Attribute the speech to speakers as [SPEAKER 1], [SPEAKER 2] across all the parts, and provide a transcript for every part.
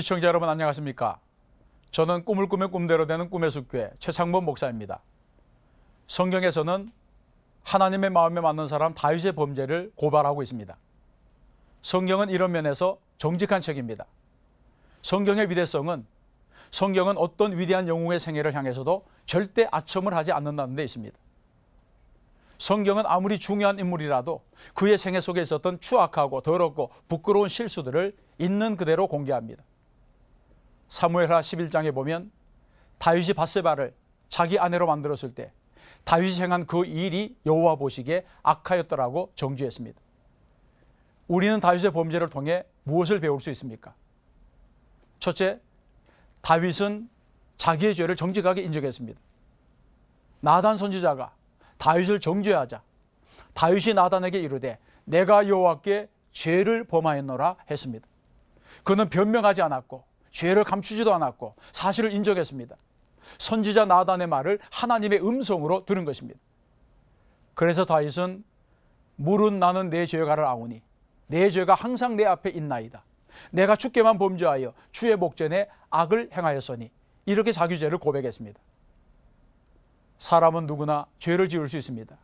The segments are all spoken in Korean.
[SPEAKER 1] 시청자 여러분 안녕하십니까? 저는 꿈을 꾸며 꿈대로 되는 꿈의 숲교회 최창범 목사입니다. 성경에서는 하나님의 마음에 맞는 사람 다윗의 범죄를 고발하고 있습니다. 성경은 이런 면에서 정직한 책입니다. 성경의 위대성은 성경은 어떤 위대한 영웅의 생애를 향해서도 절대 아첨을 하지 않는다는 데 있습니다. 성경은 아무리 중요한 인물이라도 그의 생애 속에 있었던 추악하고 더럽고 부끄러운 실수들을 있는 그대로 공개합니다. 사무엘하 11장에 보면 다윗이 바세바를 자기 아내로 만들었을 때 다윗이 행한 그 일이 여호와 보시기에 악하였더라고 정죄했습니다. 우리는 다윗의 범죄를 통해 무엇을 배울 수 있습니까? 첫째, 다윗은 자기의 죄를 정직하게 인정했습니다. 나단 선지자가 다윗을 정죄하자 다윗이 나단에게 이르되 내가 여호와께 죄를 범하였노라 했습니다. 그는 변명하지 않았고 죄를 감추지도 않았고 사실을 인정했습니다. 선지자 나단의 말을 하나님의 음성으로 들은 것입니다. 그래서 다윗은 물은 나는 내 죄가를 아오니 내 죄가 항상 내 앞에 있나이다. 내가 주께만 범죄하여 주의 목전에 악을 행하였으니 이렇게 자기 죄를 고백했습니다. 사람은 누구나 죄를 지을 수 있습니다.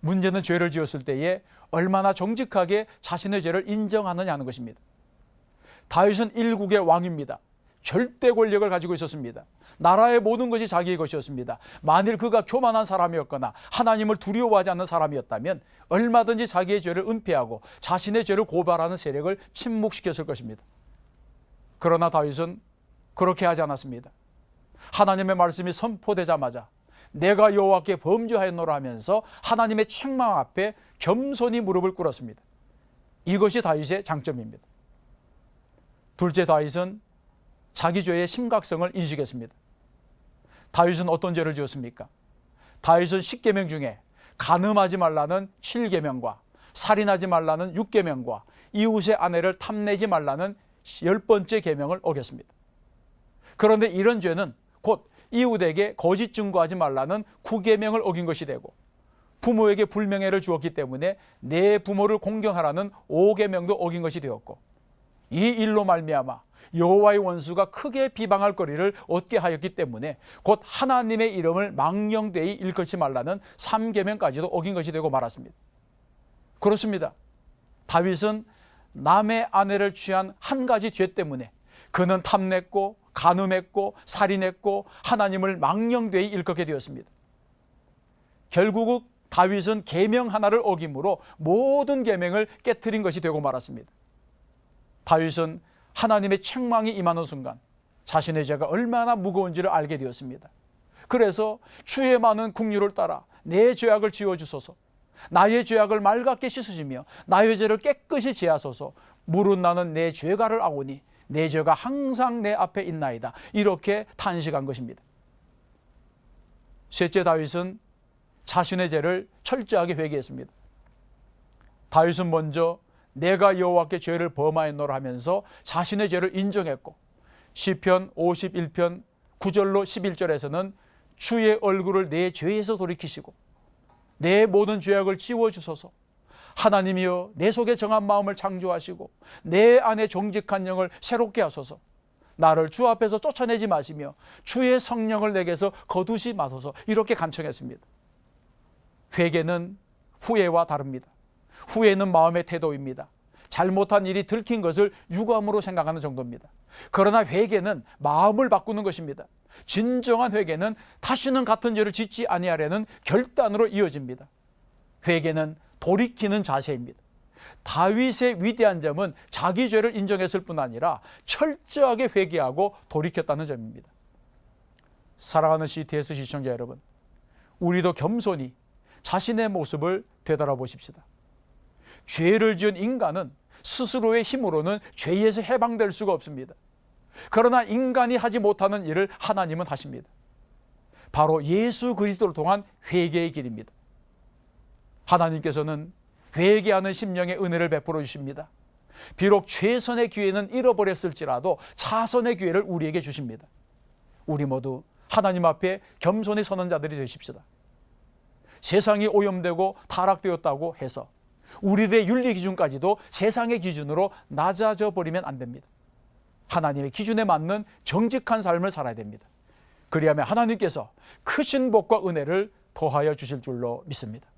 [SPEAKER 1] 문제는 죄를 지었을 때에 얼마나 정직하게 자신의 죄를 인정하느냐는 것입니다. 다윗은 일국의 왕입니다. 절대 권력을 가지고 있었습니다. 나라의 모든 것이 자기의 것이었습니다. 만일 그가 교만한 사람이었거나 하나님을 두려워하지 않는 사람이었다면 얼마든지 자기의 죄를 은폐하고 자신의 죄를 고발하는 세력을 침묵시켰을 것입니다. 그러나 다윗은 그렇게 하지 않았습니다. 하나님의 말씀이 선포되자마자 내가 여호와께 범죄하였노라 하면서 하나님의 책망 앞에 겸손히 무릎을 꿇었습니다. 이것이 다윗의 장점입니다. 둘째 다윗은 자기 죄의 심각성을 인식했습니다. 다윗은 어떤 죄를 지었습니까? 다윗은 10계명 중에 간음하지 말라는 7계명과 살인하지 말라는 6계명과 이웃의 아내를 탐내지 말라는 열 번째 계명을 어겼습니다. 그런데 이런 죄는 곧 이웃에게 거짓 증거하지 말라는 9계명을 어긴 것이 되고 부모에게 불명예를 주었기 때문에 내 부모를 공경하라는 5계명도 어긴 것이 되었고 이 일로 말미암아 여호와의 원수가 크게 비방할 거리를 얻게 하였기 때문에 곧 하나님의 이름을 망령되이 일컫지 말라는 3계명까지도 어긴 것이 되고 말았습니다. 그렇습니다. 다윗은 남의 아내를 취한 한 가지 죄 때문에 그는 탐냈고 간음했고 살인했고 하나님을 망령되이 일컫게 되었습니다. 결국 다윗은 계명 하나를 어김으로 모든 계명을 깨뜨린 것이 되고 말았습니다. 다윗은 하나님의 책망이 임하는 순간 자신의 죄가 얼마나 무거운지를 알게 되었습니다. 그래서 주의 많은 국류를 따라 내 죄악을 지워 주소서. 나의 죄악을 맑게 씻으시며 나의 죄를 깨끗이 제하소서. 물은 나는 내 죄가를 아오니 내 죄가 항상 내 앞에 있나이다. 이렇게 탄식한 것입니다. 셋째 다윗은 자신의 죄를 철저하게 회개했습니다. 다윗은 먼저 내가 여호와께 죄를 범하였노라 하면서 자신의 죄를 인정했고 시편 51편 9절로 11절에서는 주의 얼굴을 내 죄에서 돌이키시고 내 모든 죄악을 지워 주소서. 하나님이여 내 속에 정한 마음을 창조하시고 내 안에 정직한 영을 새롭게 하소서. 나를 주 앞에서 쫓아내지 마시며 주의 성령을 내게서 거두시 마소서. 이렇게 간청했습니다. 회개는 후회와 다릅니다. 후회는 마음의 태도입니다. 잘못한 일이 들킨 것을 유감으로 생각하는 정도입니다. 그러나 회개는 마음을 바꾸는 것입니다. 진정한 회개는 다시는 같은 죄를 짓지 아니하려는 결단으로 이어집니다. 회개는 돌이키는 자세입니다. 다윗의 위대한 점은 자기 죄를 인정했을 뿐 아니라 철저하게 회개하고 돌이켰다는 점입니다. 사랑하는 CTS 시청자 여러분, 우리도 겸손히 자신의 모습을 되돌아보십시다. 죄를 지은 인간은 스스로의 힘으로는 죄에서 해방될 수가 없습니다. 그러나 인간이 하지 못하는 일을 하나님은 하십니다. 바로 예수 그리스도를 통한 회개의 길입니다. 하나님께서는 회개하는 심령의 은혜를 베풀어 주십니다. 비록 최선의 기회는 잃어버렸을지라도 차선의 기회를 우리에게 주십니다. 우리 모두 하나님 앞에 겸손히 서는 자들이 되십시다. 세상이 오염되고 타락되었다고 해서 우리들의 윤리 기준까지도 세상의 기준으로 낮아져 버리면 안 됩니다. 하나님의 기준에 맞는 정직한 삶을 살아야 됩니다. 그리하면 하나님께서 크신 복과 은혜를 더하여 주실 줄로 믿습니다.